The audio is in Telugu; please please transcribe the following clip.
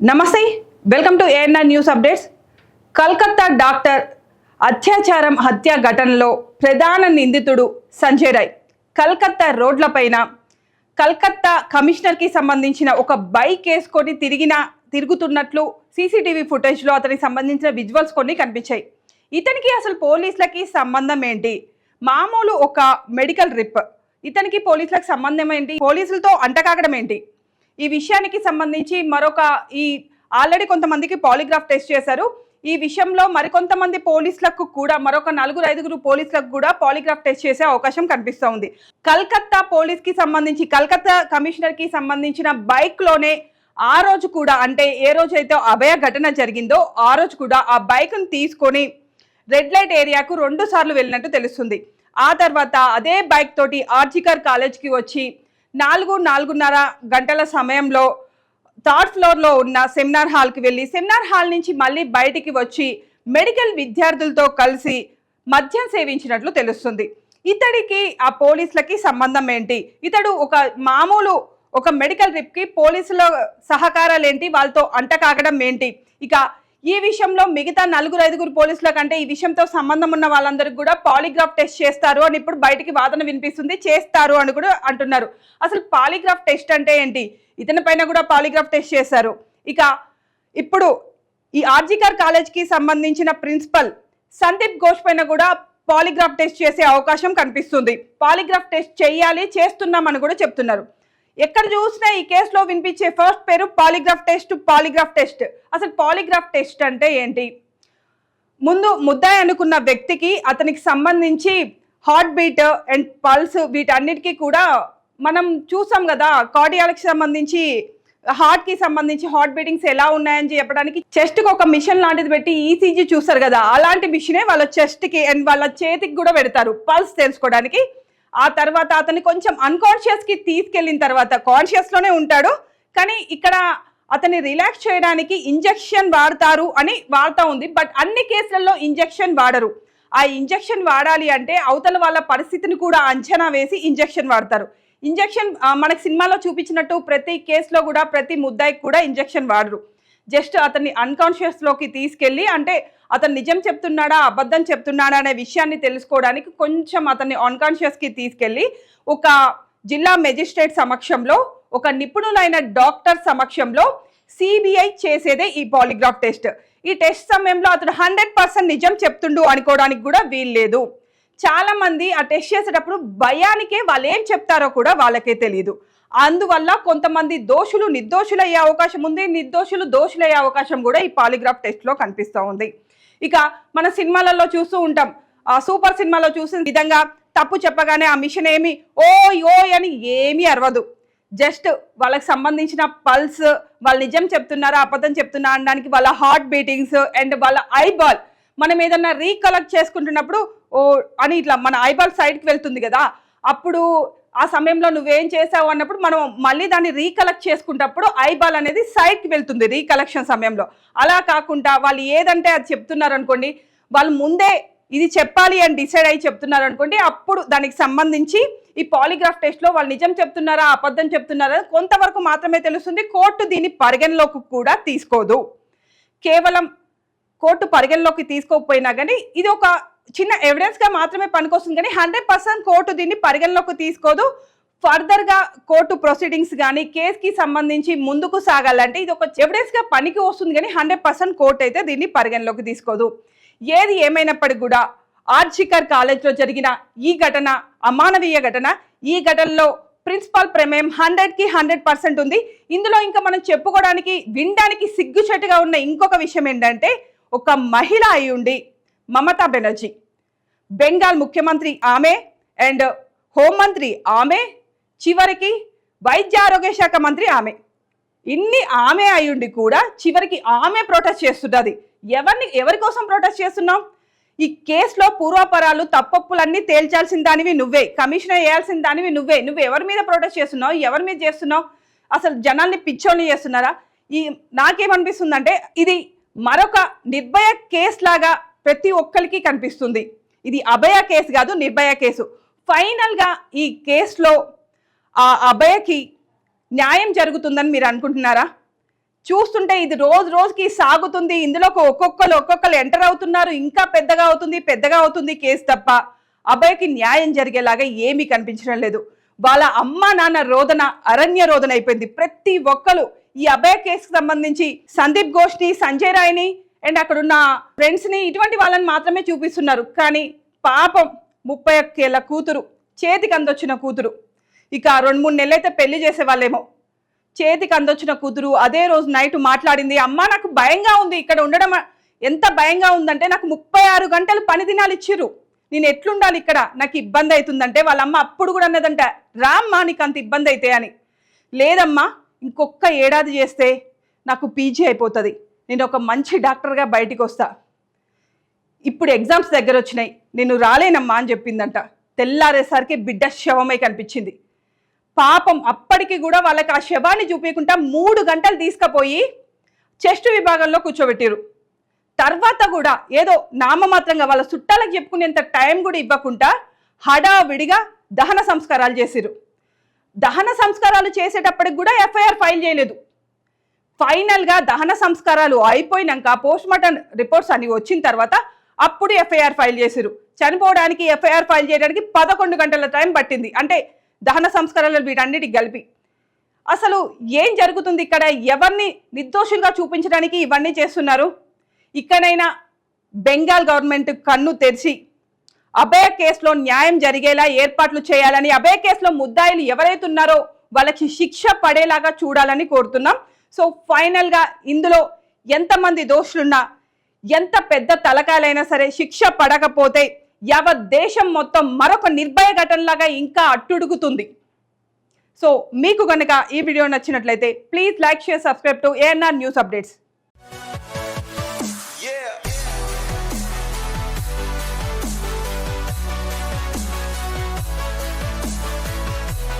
నమస్తే welcome to ANR news updates Calcutta doctor అత్యాచారం హత్య ఘటనలో ప్రధాన నిందితుడు సంజయ్ రాయ్. కల్కత్తా రోడ్లపైన కల్కత్తా కమిషనర్కి సంబంధించిన ఒక బైక్ వేసుకొని తిరిగిన తిరుగుతున్నట్లు సీసీటీవీ ఫుటేజ్లో అతనికి సంబంధించిన విజువల్స్ కొన్ని కనిపించాయి. ఇతనికి అసలు పోలీసులకి సంబంధం ఏంటి? మామూలు ఒక మెడికల్ రిప్. ఇతనికి పోలీసులకు సంబంధం ఏంటి? పోలీసులతో అంటకాగడం ఏంటి? ఈ విషయానికి సంబంధించి మరొక ఈ ఆల్రెడీ కొంతమందికి పాలిగ్రాఫ్ టెస్ట్ చేశారు. ఈ విషయంలో మరికొంతమంది పోలీసులకు కూడా మరొక నలుగురు ఐదుగురు పోలీసులకు కూడా పాలిగ్రాఫ్ టెస్ట్ చేసే అవకాశం కనిపిస్తూ ఉంది. కల్కత్తా పోలీస్కి సంబంధించి కల్కత్తా కమిషనర్కి సంబంధించిన బైక్లోనే ఆ రోజు కూడా అంటే ఏ రోజైతే అభయ ఘటన జరిగిందో ఆ రోజు కూడా ఆ బైక్ను తీసుకొని రెడ్ లైట్ ఏరియాకు రెండు సార్లు వెళ్ళినట్టు తెలుస్తుంది. ఆ తర్వాత అదే బైక్ తోటి ఆర్జికర్ కాలేజ్కి వచ్చి నాలుగు నాలుగున్నర గంటల సమయంలో థర్డ్ ఫ్లోర్లో ఉన్న సెమినార్ హాల్కి వెళ్ళి సెమినార్ హాల్ నుంచి మళ్ళీ బయటికి వచ్చి మెడికల్ విద్యార్థులతో కలిసి మద్యం సేవించినట్లు తెలుస్తుంది. ఇతడికి ఆ పోలీసులకి సంబంధం ఏంటి? ఇతడు ఒక మామూలు ఒక మెడికల్ రిప్కి పోలీసుల సహకారాలు ఏంటి వాళ్ళతో అంటకాగడం ఏంటి? ఇక ఈ విషయంలో మిగతా నలుగురు ఐదుగురు పోలీసుల కంటే ఈ విషయంతో సంబంధం ఉన్న వాళ్ళందరికీ కూడా పాలిగ్రాఫ్ టెస్ట్ చేస్తారు అని ఇప్పుడు బయటికి వాదన వినిపిస్తుంది. చేస్తారు అని కూడా అంటున్నారు. అసలు పాలిగ్రాఫ్ టెస్ట్ అంటే ఏంటి? ఇతని పైన కూడా పాలిగ్రాఫ్ టెస్ట్ చేశారు. ఇక ఇప్పుడు ఈ ఆర్జికర్ కాలేజ్కి సంబంధించిన ప్రిన్సిపల్ సందీప్ ఘోష్ పైన కూడా పాలిగ్రాఫ్ టెస్ట్ చేసే అవకాశం కనిపిస్తుంది. పాలిగ్రాఫ్ టెస్ట్ చేయాలి చేస్తున్నామని కూడా చెప్తున్నారు. ఎక్కడ చూసినా ఈ కేసులో వినిపించే ఫస్ట్ పేరు పాలిగ్రాఫ్ టెస్ట్ పాలిగ్రాఫ్ టెస్ట్. అసలు పాలిగ్రాఫ్ టెస్ట్ అంటే ఏంటి? ముందు ముద్దాయి అనుకున్న వ్యక్తికి అతనికి సంబంధించి హార్ట్ బీట్ అండ్ పల్స్ వీటన్నిటికీ కూడా మనం చూసాం కదా కార్డియాలకి సంబంధించి హార్ట్కి సంబంధించి హార్ట్ బీటింగ్స్ ఎలా ఉన్నాయని చెప్పడానికి చెస్ట్కి ఒక మిషన్ లాంటిది పెట్టి ఈసీజీ చూస్తారు కదా అలాంటి మిషనే వాళ్ళ చెస్ట్కి అండ్ వాళ్ళ చేతికి కూడా పెడతారు. పల్స్ తెలుసుకోవడానికి ఆ తర్వాత అతన్ని కొంచెం అన్కాన్షియస్కి తీసుకెళ్ళిన తర్వాత కాన్షియస్లోనే ఉంటాడు. కానీ ఇక్కడ అతన్ని రిలాక్స్ చేయడానికి ఇంజెక్షన్ వాడతారు అని వార్త ఉంది. బట్ అన్ని కేసులలో ఇంజెక్షన్ వాడరు. ఆ ఇంజెక్షన్ వాడాలి అంటే అవతల వాళ్ళ పరిస్థితిని కూడా అంచనా వేసి ఇంజెక్షన్ వాడతారు. ఇంజెక్షన్ మనకు సినిమాలో చూపించినట్టు ప్రతి కేసులో కూడా ప్రతి ముద్దాయికి కూడా ఇంజెక్షన్ వాడరు. జస్ట్ అతన్ని అన్కాన్షియస్లోకి తీసుకెళ్ళి అంటే అతను నిజం చెప్తున్నాడా అబద్ధం చెప్తున్నాడా అనే విషయాన్ని తెలుసుకోవడానికి కొంచెం అతన్ని అన్కాన్షియస్కి తీసుకెళ్ళి ఒక జిల్లా మెజిస్ట్రేట్ సమక్షంలో ఒక నిపుణులైన డాక్టర్ సమక్షంలో సిబిఐ చేసేదే ఈ పాలిగ్రాఫ్ టెస్ట్ ఈ టెస్ట్ సమయంలో అతడు హండ్రెడ్ పర్సెంట్ నిజం చెప్తుండు అనుకోవడానికి కూడా వీల్లేదు. చాలా మంది ఆ టెస్ట్ చేసేటప్పుడు భయానికే వాళ్ళు ఏం చెప్తారో కూడా వాళ్ళకే తెలియదు అందువల్ల కొంతమంది దోషులు నిర్దోషులయ్యే అవకాశం ఉంది నిర్దోషులు దోషులయ్యే అవకాశం కూడా ఈ పాలిగ్రాఫ్ టెస్ట్లో కనిపిస్తూ ఉంది. ఇక మన సినిమాలలో చూస్తూ ఉంటాం. ఆ సూపర్ సినిమాలో చూసిన విధంగా తప్పు చెప్పగానే ఆ మిషన్ ఏమి ఓ ఓ అని ఏమీ అరవదు. జస్ట్ వాళ్ళకి సంబంధించిన పల్స్ వాళ్ళు నిజం చెప్తున్నారా అబద్ధం చెప్తున్నా అనడానికి వాళ్ళ హార్ట్ బీటింగ్స్ అండ్ వాళ్ళ ఐబాల్ మనం ఏదన్నా రీకలెక్ట్ చేసుకుంటున్నప్పుడు ఓ అని ఇట్లా మన ఐబాల్ సైడ్కి వెళ్తుంది కదా. అప్పుడు ఆ సమయంలో నువ్వేం చేసావు అన్నప్పుడు మనం మళ్ళీ దాన్ని రీకలెక్ట్ చేసుకున్నప్పుడు ఐబాల్ అనేది సైడ్కి వెళ్తుంది రీకలెక్షన్ సమయంలో. అలా కాకుండా వాళ్ళు ఏదంటే అది చెప్తున్నారు అనుకోండి వాళ్ళు ముందే ఇది చెప్పాలి అని డిసైడ్ అయ్యి చెప్తున్నారు అనుకోండి అప్పుడు దానికి సంబంధించి ఈ పాలిగ్రాఫ్ టెస్ట్లో వాళ్ళు నిజం చెప్తున్నారా అబద్ధం చెప్తున్నారా కొంతవరకు మాత్రమే తెలుస్తుంది. కోర్టు దీన్ని పరిగణలోకి కూడా తీసుకోదు. కేవలం కోర్టు పరిగణలోకి తీసుకోకపోయినా కానీ ఇది ఒక చిన్న ఎవిడెన్స్గా మాత్రమే పనికొస్తుంది కానీ హండ్రెడ్ పర్సెంట్ కోర్టు దీన్ని పరిగణలోకి తీసుకోదు. ఫర్దర్గా కోర్టు ప్రొసీడింగ్స్ కానీ కేసుకి సంబంధించి ముందుకు సాగాలంటే ఇది ఒక ఎవిడెన్స్గా పనికి వస్తుంది కానీ హండ్రెడ్ పర్సెంట్ కోర్టు అయితే దీన్ని పరిగణలోకి తీసుకోదు. ఏది ఏమైనప్పటికీ కూడా ఆర్జికర్ కాలేజ్లో జరిగిన ఈ ఘటన అమానవీయ ఘటన ఈ ఘటనలో ప్రిన్సిపాల్ ప్రమేయం హండ్రెడ్కి హండ్రెడ్ పర్సెంట్ ఉంది. ఇందులో ఇంకా మనం చెప్పుకోవడానికి వినడానికి సిగ్గుచెట్టుగా ఉన్న ఇంకొక విషయం ఏంటంటే ఒక మహిళ అయి ఉండి మమతా బెనర్జీ. బెంగాల్ ముఖ్యమంత్రి ఆమె అండ్ హోంమంత్రి ఆమె చివరికి వైద్య ఆరోగ్య శాఖ మంత్రి ఆమె. ఇన్ని ఆమె అయ్యుండి కూడా చివరికి ఆమె ప్రొటెస్ట్ చేస్తున్నది. ఎవరిని ఎవరి కోసం ప్రొటెస్ట్ చేస్తున్నాం? ఈ కేసులో పూర్వాపరాలు తప్పప్పులన్నీ తేల్చాల్సిన దానివి నువ్వే కమిషనర్ వేయాల్సిన దానివి నువ్వే. నువ్వు ఎవరి మీద ప్రొటెస్ట్ చేస్తున్నావు? ఎవరి మీద చేస్తున్నావు? అసలు జనాల్ని పిచ్చోళ్ళని చేస్తున్నారా? ఈ నాకేమనిపిస్తుందంటే ఇది మరొక నిర్భయ కేసు లాగా ప్రతి ఒక్కరికి కనిపిస్తుంది. ఇది అభయ కేసు కాదు నిర్భయ కేసు. ఫైనల్గా ఈ కేసులో ఆ అభయకి న్యాయం జరుగుతుందని మీరు అనుకుంటున్నారా? చూస్తుంటే ఇది రోజు రోజుకి సాగుతుంది. ఇందులో ఒక్కొక్కరు ఒక్కొక్కరు ఎంటర్ అవుతున్నారు. ఇంకా పెద్దగా అవుతుంది పెద్దగా అవుతుంది కేసు తప్ప అబ్బాయికి న్యాయం జరిగేలాగా ఏమీ కనిపించడం లేదు. వాళ్ళ అమ్మ నాన్న రోదన అరణ్య రోదన అయిపోయింది. ప్రతి ఒక్కరు ఈ అభయ కేసుకు సంబంధించి సందీప్ ఘోష్ని సంజయ్ రాయ్ని అండ్ అక్కడ ఉన్న ఫ్రెండ్స్ని ఇటువంటి వాళ్ళని మాత్రమే చూపిస్తున్నారు. కానీ పాపం ముప్పై ఒక్కేళ్ళ కూతురు చేతికి అందొచ్చిన కూతురు. ఇక రెండు మూడు నెలలైతే పెళ్ళి చేసే వాళ్ళేమో చేతికి అందొచ్చిన కూతురు అదే రోజు నైట్ మాట్లాడింది అమ్మ నాకు భయంగా ఉంది ఇక్కడ ఉండడం ఎంత భయంగా ఉందంటే నాకు ముప్పై ఆరు గంటలు పని దినాలు ఇచ్చిర్రు. నేను ఎట్లుండాలి ఇక్కడ? నాకు ఇబ్బంది అవుతుందంటే వాళ్ళమ్మ అప్పుడు కూడా అన్నదంట రామ్మా నీకు అంత ఇబ్బంది అయితే అని. లేదమ్మా ఇంకొక ఏడాది చేస్తే నాకు పీజీ అయిపోతుంది. నేను ఒక మంచి డాక్టర్గా బయటికి వస్తా. ఇప్పుడు ఎగ్జామ్స్ దగ్గర వచ్చినాయి. నేను రాలేనమ్మా అని చెప్పిందంట. తెల్లారేసరికి బిడ్డ శవమై కనిపించింది. పాపం అప్పటికి కూడా వాళ్ళకి ఆ శవాన్ని చూపించకుండా మూడు గంటలు తీసుకుపోయి చెస్ట్ విభాగంలో కూర్చోబెట్టారు. తర్వాత కూడా ఏదో నామమాత్రంగా వాళ్ళ చుట్టాలకు చెప్పుకునేంత టైం కూడా ఇవ్వకుండా హడావిడిగా దహన సంస్కారాలు చేసిరు. దహన సంస్కారాలు చేసేటప్పటికి కూడా ఎఫ్ఐఆర్ ఫైల్ చేయలేదు. ఫైనల్గా దహన సంస్కారాలు అయిపోయినాక పోస్ట్ మార్టం రిపోర్ట్స్ అన్ని వచ్చిన తర్వాత అప్పుడు ఎఫ్ఐఆర్ ఫైల్ చేశారు చనిపోవడానికి ఎఫ్ఐఆర్ ఫైల్ చేయడానికి పదకొండు గంటల టైం పట్టింది. అంటే దహన సంస్కారాలు వీటన్నిటికి కలిపి. అసలు ఏం జరుగుతుంది ఇక్కడ? ఎవరిని నిర్దోషులుగా చూపించడానికి ఇవన్నీ చేస్తున్నారు? ఇక్కడైనా బెంగాల్ గవర్నమెంట్ కన్ను తెరిచి అభయ కేసులో న్యాయం జరిగేలా ఏర్పాట్లు చేయాలని అభయ కేసులో ముద్దాయిలు ఎవరైతే ఉన్నారో వాళ్ళకి శిక్ష పడేలాగా చూడాలని కోరుతున్నాం. సో ఫైనల్గా ఇందులో ఎంతమంది దోషులున్నా ఎంత పెద్ద తలకాయలైనా సరే శిక్ష పడకపోతే యావత్ దేశం మొత్తం మరొక నిర్భయ ఘటనలాగా ఇంకా అట్టుడుగుతుంది. సో మీకు కనుక ఈ వీడియో నచ్చినట్లయితే please like share subscribe to ANR news updates